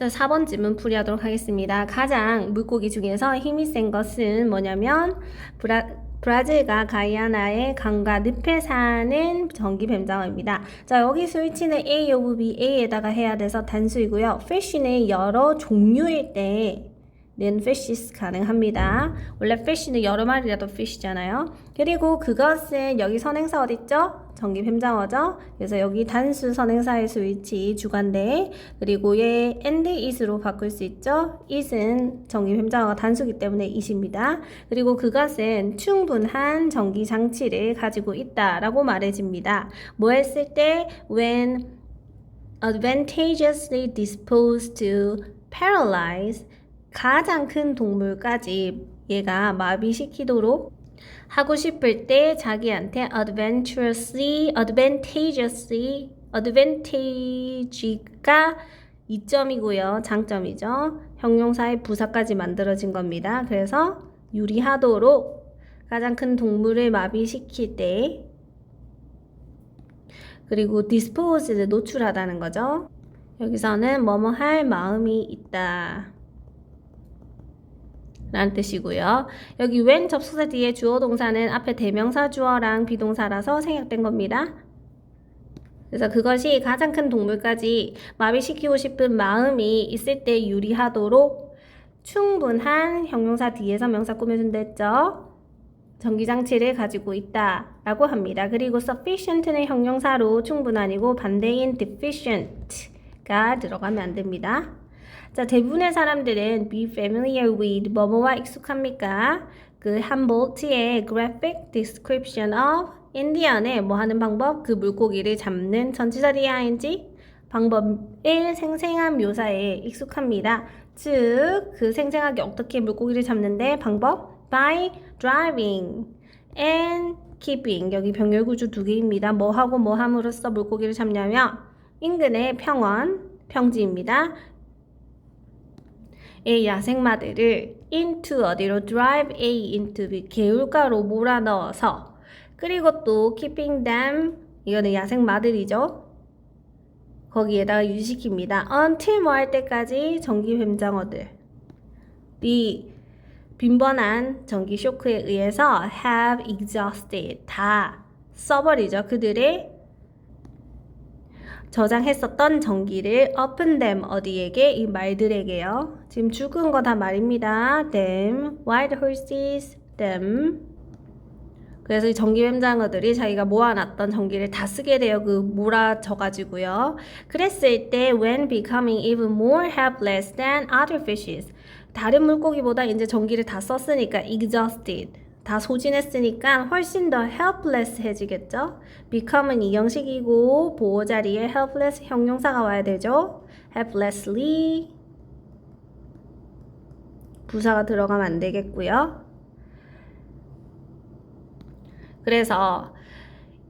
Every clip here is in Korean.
자, 4번 질문 풀이하도록 하겠습니다. 가장 물고기 중에서 힘이 센 것은 뭐냐면 브라, 브라질과 가이아나의 강과 늪에 사는 전기 뱀장어입니다. 자, 여기 스위치는 A 오브 B, A에다가 해야 돼서 단수이고요. fish는 여러 종류일 때 는 fishes 가능합니다. 원래 fish는 여러 마리라도 fish잖아요. 그리고 그것은 여기 선행사 어딨죠? 전기 뱀장어죠. 그래서 여기 단수 선행사의 스위치 주관대 그리고 얘 and is로 바꿀 수 있죠. is은 전기 뱀장어가 단수기 때문에 is입니다. 그리고 그것은 충분한 전기 장치를 가지고 있다라고 말해집니다. 뭐 했을 때 when advantageously disposed to paralyze 가장 큰 동물까지 얘가 마비시키도록 하고 싶을 때 자기한테 adventurously, advantageously, advantage가 이점이고요. 장점이죠. 형용사의 부사까지 만들어진 겁니다. 그래서 유리하도록 가장 큰 동물을 마비시킬 때 그리고 dispose를 노출하다는 거죠. 여기서는 뭐뭐 할 마음이 있다. 라는 뜻이고요. 여기 when 접속사 뒤에 주어 동사는 앞에 대명사 주어랑 비동사라서 생략된 겁니다. 그래서 그것이 가장 큰 동물까지 마비시키고 싶은 마음이 있을 때 유리하도록 충분한 형용사 뒤에서 명사 꾸며준다 했죠. 전기장치를 가지고 있다 라고 합니다. 그리고 sufficient는 형용사로 충분한이고 반대인 deficient가 들어가면 안 됩니다. 자, 대부분의 사람들은 be familiar with 뭐뭐와 익숙합니까? 그 함볼트의 graphic description of 인디언의 뭐 하는 방법? 그 물고기를 잡는 전치사리 ing 방법 1 생생한 묘사에 익숙합니다. 즉, 그 생생하게 어떻게 물고기를 잡는데 방법 by driving and keeping 여기 병렬 구조 두 개입니다. 뭐 하고 뭐 함으로써 물고기를 잡냐면 인근의 평원 평지입니다. 의 야생마들을 into 어디로 drive A into B 개울가로 몰아넣어서 그리고 또 keeping them 이거는 야생마들이죠. 거기에다가 유지시킵니다. until 뭐 할 때까지 전기 뱀장어들 이 빈번한 전기 쇼크에 의해서 have exhausted 다 써버리죠. 그들의 저장했었던 전기를 open them 어디에게 이 말들에게요. 지금 죽은 거 다 말입니다. them, wild horses, them. 그래서 이 전기 뱀장어들이 자기가 모아놨던 전기를 다 쓰게 돼요. 그 몰아져 가지고요. 그랬을 때 when becoming even more helpless than other fishes. 다른 물고기보다 이제 전기를 다 썼으니까 exhausted. 다 소진했으니까 훨씬 더 helpless해지겠죠? become은 이형식이고 보호 자리에 helpless 형용사가 와야 되죠? helplessly 부사가 들어가면 안 되겠고요. 그래서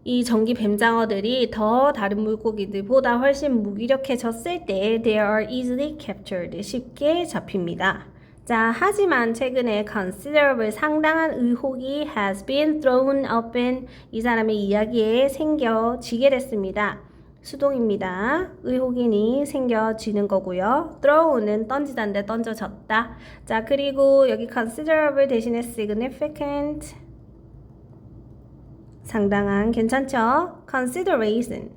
이 전기 뱀장어들이 더 다른 물고기들보다 훨씬 무기력해졌을 때 they are easily captured 쉽게 잡힙니다. 자, 하지만 최근에 considerable 상당한 의혹이 has been thrown open 이 사람의 이야기에 생겨지게 됐습니다. 수동입니다. 의혹인이 생겨지는 거고요. throw는 던지다인데 던져졌다. 자, 그리고 여기 considerable 대신에 significant 상당한 괜찮죠? consideration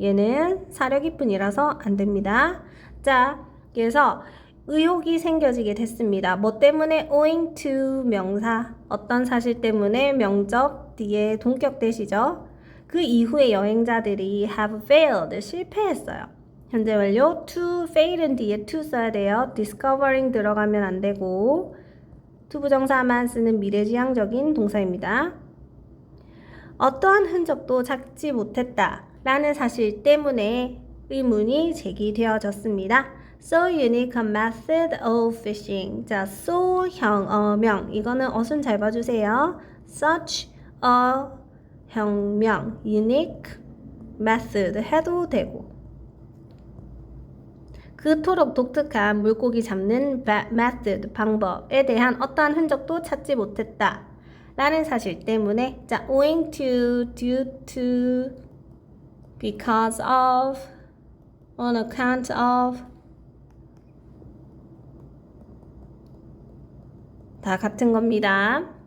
얘는 사려 깊은이라서 안 됩니다. 자, 그래서 의혹이 생겨지게 됐습니다. 뭐 때문에 owing to 명사 어떤 사실 때문에 명적 뒤에 동격 대시죠. 그 이후에 여행자들이 have failed 실패했어요. 현재 완료 to fail은 뒤에 to 써야 돼요. discovering 들어가면 안 되고 투부정사만 쓰는 미래지향적인 동사입니다. 어떠한 흔적도 찾지 못했다 라는 사실 때문에 의문이 제기되어졌습니다. So unique a method of fishing. 자, so 형어명. 이거는 어순 잘 봐주세요. Such a 혁명, unique method 해도 되고. 그토록 독특한 물고기 잡는 method, 방법에 대한 어떠한 흔적도 찾지 못했다. 라는 사실 때문에 자, owing to, due to, because of, on account of 다 같은 겁니다.